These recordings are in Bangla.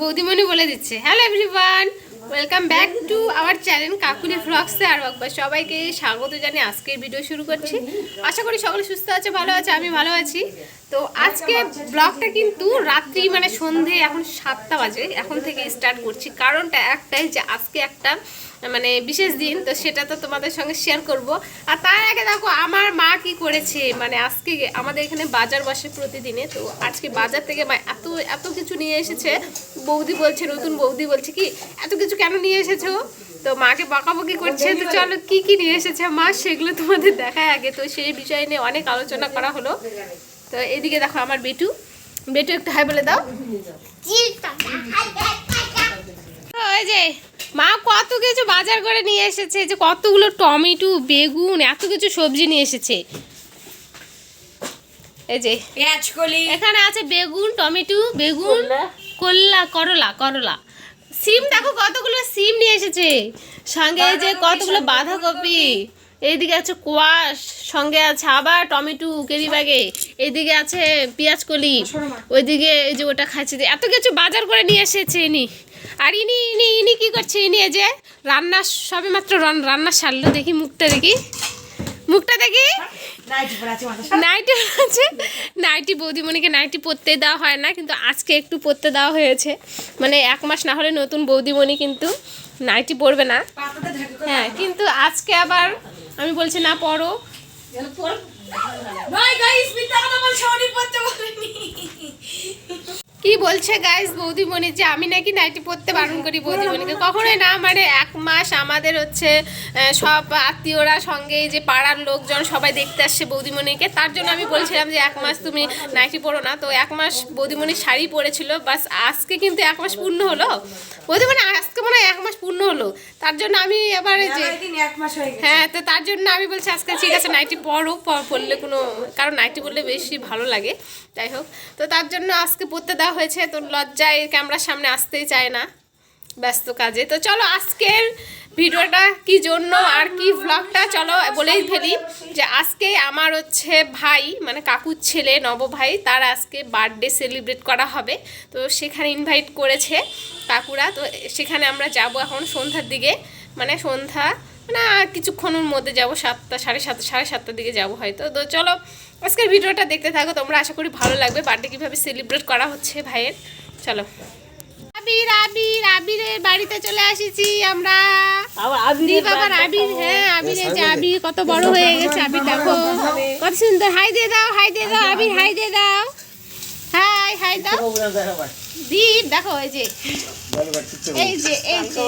বৌদিমণি বলে দিচ্ছে hello everyone welcome back to our channel Kakuli ভ্লগসে আর একবার সবাইকে স্বাগত জানি আজকের ভিডিও শুরু করছি। আশা করি সকলে সুস্থ আছে, ভালো আছে, আমি ভালো আছি। তো আজকে ব্লগটা কিন্তু রাত্রি মানে সন্ধে, এখন সাতটা বাজে, এখন থেকে স্টার্ট করছি। কারণটা একটাই যে আজকে একটা মানে বিশেষ দিন তো সেটা তো তোমাদের সঙ্গে শেয়ার করব। আর তার আগে দেখো আমার মা কি করেছে? মানে আজকে আমাদের এখানে বাজার বসে প্রতিদিনে তো আজকে বাজার থেকে মা এত এত কিছু নিয়ে এসেছে। বৌদি বলছে নতুন বৌদি বলছে কি এত কিছু কেন নিয়ে এসেছ? তো মাকে বকাবকি করছে তো চলো কি কি নিয়ে এসেছে মা? সেগুলো তোমাদের দেখায় আগে। তো সেই বিষয় নিয়ে অনেক আলোচনা করা হলো। তো এদিকে দেখো আমার বেটু। বেটু একটু হাই বলে দাও। ওই যে মা কত কিছু বাজার করে নিয়ে এসেছে যে কতগুলো টমেটো বেগুন এত কিছু সবজি নিয়ে এসেছে। এই যে কলি। এখানে আছে বেগুন টমেটো বেগুন করলা। করলা করলা সিম দেখো কতগুলো সিম নিয়ে এসেছে। সঙ্গে এই যে কতগুলো বাঁধাকপি। এইদিকে আছে কোয়াশ সঙ্গে আছে আবার টমেটো কেরি ব্যাগে। এইদিকে আছে পেঁয়াজ কলি। ওইদিকে এই যে ওটা খাচ্ছে এত কিছু বাজার করে নিয়ে এসেছে ইনি। আর ইনি ইনি ইনি কী করছে? ইনি যে রান্না সবে মাত্র রান- রান্না সারলো, দেখি মুখটা দেখি। মুখটা দেখি? নাইটি আছে। নাইটি বৌদিমণিকে নাইটি পরতে দেওয়া হয় না, কিন্তু আজকে একটু পরতে দেওয়া হয়েছে। মানে এক মাস না হলে নতুন বৌদিমণি কিন্তু নাইটি পরবে না। হ্যাঁ কিন্তু আজকে আবার আমি বলছি, না, পরো। গাইস বলছে পড়তে কি বলছে গাইস বৌদিমণি? যে আমি নাকি নাইটি পরতে বারণ করি বৌদিমণিকে। কখনোই না মানে এক মাস আমাদের হচ্ছে সব আত্মীয়রা সঙ্গে যে পাড়ার লোকজন সবাই দেখতে আসছে বৌদিমণিকে। তার জন্য আমি বলছিলাম যে এক মাস তুমি নাইটি পরো না। তো এক মাস বৌদিমণি শাড়ি পরেছিল বাস আজকে কিন্তু এক মাস পূর্ণ হলো। বৌদিমণি আজকে মনে হয় এক মাস পূর্ণ হলো। তার জন্য আমি এবারে যে এক মাস হয়ে গেছে। হ্যাঁ তো তার জন্য আমি বলছি আজকে ঠিক আছে নাইটি পরো পরলে কোনো কারণ নাইটি পরলে বেশি ভালো লাগে। যাই হোক তো তার জন্য আজকে পরতে দেওয়া হয়েছে, তো লজ্জায় ক্যামেরার সামনে আসতেই চায় না ব্যস্ত কাজে। তো চলো আজকের ভিডিওটা কি জন্য আর কি ভ্লগটা চলো বলেই ফেলি যে আজকে আমার হচ্ছে ভাই মানে কাকুর ছেলে নব ভাই তার আজকে বার্থডে সেলিব্রেট করা হবে। তো সেখানে ইনভাইট করেছে কাকুরা। তো সেখানে আমরা যাব এখন সন্ধ্যার দিকে। মানে সন্ধ্যা আর কিছুক্ষণের মধ্যে যাব সাতটা সাড়ে সাতটা সাড়ে সাতটার দিকে যাব হয়তো। তো চলো আজকের ভিডিওটা দেখতে থাকো তোমরা আশা করি ভালো লাগবে। বার্থডে কীভাবে সেলিব্রেট করা হচ্ছে ভাইয়ের? চলো। আবির আবির আবিরের বাড়িতে চলে আসিছি আমরা। বাবার আবির হ্যাঁ আবির এই যে আবির কত বড় হয়ে গেছে আবির দেখো কত সুন্দর হাই দিয়ে দাও হাই দিয়ে দাও আবির হাই দিয়ে দাও। হাই হাই দাও। দীপ দেখো এই যে। এই যে এই যে।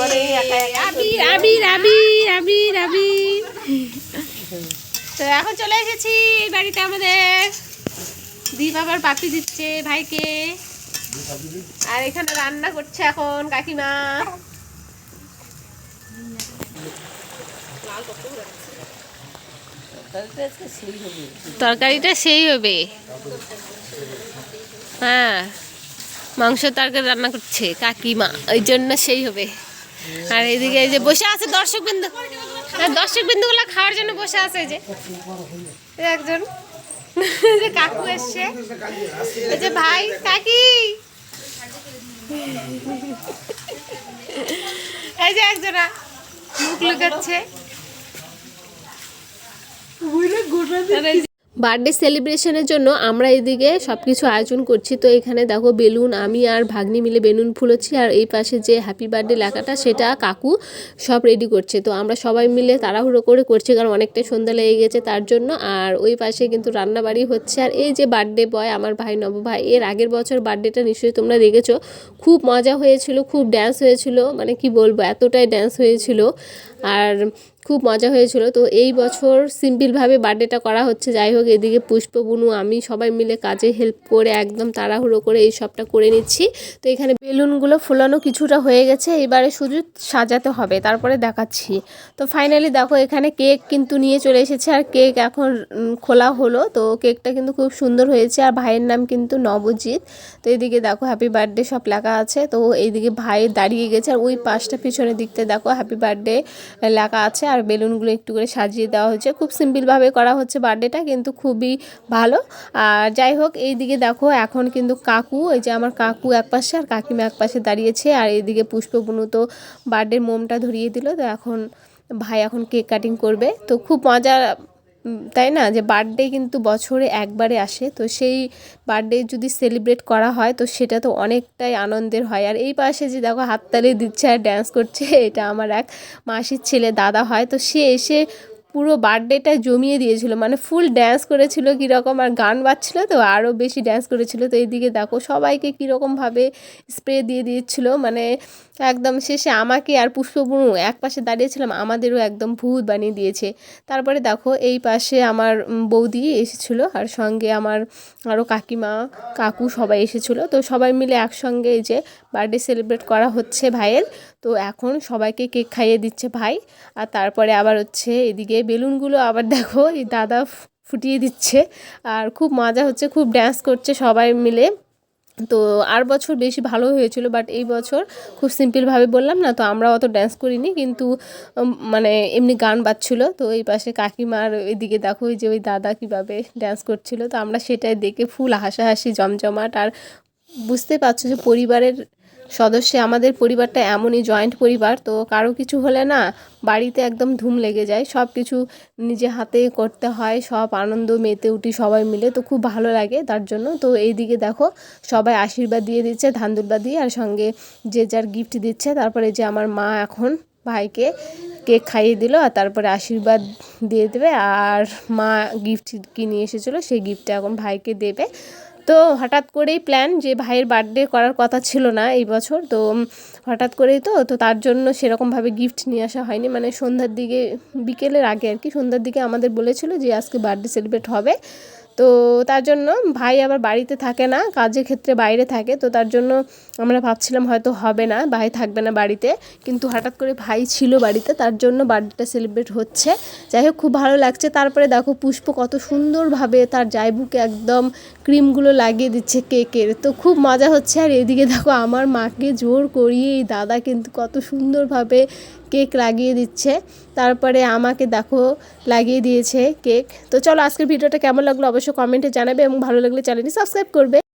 আবির আবির আবির আবির আবির। তো এখন চলে এসেছি এই বাড়িতে আমাদের। দীপ আবার পাপি দিচ্ছে ভাইকে। আর এখানে রান্না করছে এখন কাকিমা। তরকারিটা সেই হবে। হ্যাঁ মাংস তরকারি রান্না করছে কাকিমা ওই জন্য সেই হবে। আর এদিকে এই যে বসে আছে দর্শক বিন্দু দর্শক বিন্দুগুলো খাওয়ার জন্য বসে আছে এই যে। একজন যে কাকু এসছে। এই যে ভাই কাকি। এই যে একজনা মুখ লুকাচ্ছে। বার্থডে সেলিব্রেশনের জন্য আমরা এদিকে সব কিছু আয়োজন করছি। তো এখানে দেখো বেলুন, আমি আর ভাগ্নি মিলে বেলুন ফুলেছি আর এই পাশে যে হ্যাপি বার্থডে লেখাটা সেটা কাকু সব রেডি করছে। তো আমরা সবাই মিলে তাড়াহুড়ো করে করছি কারণ অনেকটাই সন্ধ্যা লেগে গেছে তার জন্য। আর ওই পাশে কিন্তু রান্নাবাড়ি হচ্ছে। আর এই যে বার্থডে বয়, আমার ভাই নব ভাই এর আগের বছর বার্থডেটা নিশ্চয়ই তোমরা দেখেছ। খুব মজা হয়েছিল, খুব ড্যান্স হয়েছিল। মানে কি বলব, এতটাই ড্যান্স হয়েছিল। আর খুব মজা হয়েছিল। তো এই বছর সিম্পলভাবে বার্থডেটা করা হচ্ছে। যাই হোক, এদিকে পুষ্প, বুনু, আমি সবাই মিলে কাজে হেল্প করে একদম তাড়াহুড়ো করে এই সবটা করে নিচ্ছি। তো এখানে বেলুনগুলো ফোলানো কিছুটা হয়ে গেছে। এবারে শুধু সাজাতে হবে, তারপরে দেখাচ্ছি। তো ফাইনালি দেখো, এখানে কেক কিন্তু নিয়ে চলে এসেছে। আর কেক এখন খোলা হলো। তো কেকটা কিন্তু খুব সুন্দর হয়েছে। আর ভাইয়ের নাম কিন্তু নবজিৎ। তো এদিকে দেখো হ্যাপি বার্থডে সব লেখা আছে। তো এইদিকে ভাই দাঁড়িয়ে গেছে। আর ওই পাশটা পিছনের দিকতে দেখো হ্যাপি বার্থডে লেখা আছে। আর বেলুনগুলো একটু করে সাজিয়ে দেওয়া হচ্ছে খুব সিম্পলভাবে করা হচ্ছে বার্থডেটা কিন্তু খুবই ভালো। আর যাই হোক এই দিকে দেখো, এখন কিন্তু কাকু, এই যে আমার কাকু এক পাশে আর কাকিমা এক পাশে দাঁড়িয়েছে। আর এইদিকে পুষ্পবনু তো বার্থডের মোমটা ধরিয়ে দিল। তো এখন ভাই এখন কেক কাটিং করবে। তো খুব মজা তাই না? যে বার্থডে কিন্তু বছরে একবারে আসে। তো সেই বার্থডে যদি সেলিব্রেট করা হয়, তো সেটা তো অনেকটাই আনন্দের হয়। আর এই পাশে যে দেখো হাততালি দিচ্ছে আর ড্যান্স করছে, এটা আমার এক মাসির ছেলে, দাদা হয়। তো সে এসে পুরো বার্থডেটা জমিয়ে দিয়েছিল। মানে ফুল ড্যান্স করেছিল কীরকম আর গান বাজছিল তো আরও বেশি ড্যান্স করেছিল। তো এইদিকে দেখো সবাইকে কীরকমভাবে স্প্রে দিয়ে দিয়েছিল। মানে একদম শেষে আমাকে আর পুষ্পবনু এক পাশে দাঁড়িয়েছিলাম, আমাদেরও একদম ভূত বানিয়ে দিয়েছে। তারপরে দেখো এই পাশে আমার বৌদি এসেছিল আর সঙ্গে আমার আরও কাকিমা, কাকু সবাই এসেছিল। তো সবাই মিলে একসঙ্গে এই যে বার্থডে সেলিব্রেট করা হচ্ছে ভাইয়ের। তো এখন সবাইকে কেক খাইয়ে দিচ্ছে ভাই। আর তারপরে আবার হচ্ছে এদিকে বেলুনগুলো আবার দেখো, এই দাদা ফুটিয়ে দিচ্ছে। আর খুব মজা হচ্ছে, খুব ড্যান্স করছে সবাই মিলে। তো আর বছর বেশি ভালো হয়েছিল বাট এই বছর খুব সিম্পলভাবে বললাম না, তো আমরা অত ড্যান্স করিনি, কিন্তু মানে এমনি গান বাজছিল। তো এই পাশে কাকিমার ওইদিকে দেখো ওই যে ওই দাদা কীভাবে ড্যান্স করছিল। তো আমরা সেটাই দেখে ফুল হাসাহাসি, জমজমাট। আর বুঝতে পারছ যে পরিবারের সদস্য আমাদের পরিবারটা এমনই জয়েন্ট পরিবার, তো কারও কিছু হলে না বাড়িতে একদম ধুম লেগে যায়। সব কিছু নিজে হাতে করতে হয়, সব আনন্দ মেতে উঠি সবাই মিলে, তো খুব ভালো লাগে তার জন্য। তো এই দিকে দেখো, সবাই আশীর্বাদ দিয়ে দিচ্ছে ধান্দুলবাদ দিয়ে আর সঙ্গে যে যার গিফট দিচ্ছে, তারপরে যে আমার মা এখন ভাইকে কেক খাইয়ে দিল, আর তারপরে আশীর্বাদ দিয়ে দেবে, আর মা গিফট কিনে এসেছিল, সেই গিফটটা এখন ভাইকে দেবে। তো হঠাৎ করেই প্ল্যান যে ভাইয়ের বার্থডে করার কথা ছিল না এই বছর, তো হঠাৎ করেই তো তো তার জন্য সেরকমভাবে গিফট নিয়ে আসা হয়নি। মানে সন্ধ্যার দিকে, বিকেলের আগে আর কি, সন্ধ্যার দিকে আমাদের বলেছিল যে আজকে বার্থডে সেলিব্রেট হবে। তো তার জন্য ভাই আবার বাড়িতে থাকে না, কাজের ক্ষেত্রে বাইরে থাকে, তো তার জন্য আমরা ভাবছিলাম হয়তো হবে না, ভাই থাকবে না বাড়িতে, কিন্তু হঠাৎ করে ভাই ছিল বাড়িতে, তার জন্য বার্থডেটা সেলিব্রেট হচ্ছে। যাই হোক, খুব ভালো লাগছে। তারপরে দেখো পুষ্প কত সুন্দরভাবে তার জায়বুকে একদম ক্রিমগুলো লাগিয়ে দিচ্ছে কেকের। তো খুব মজা হচ্ছে। আর এদিকে দেখো আমার মাকে জোর করিয়ে এই দাদা কিন্তু কত সুন্দরভাবে কেক লাগিয়ে দিচ্ছে। তারপরে আমাকে দেখো লাগিয়ে দিয়েছে কেক। তো চলো আজকের ভিডিওটা কেমন লাগল অবশ্যই কমেন্টে জানাবে এবং ভালো লাগলে চ্যানেলটি সাবস্ক্রাইব করবে।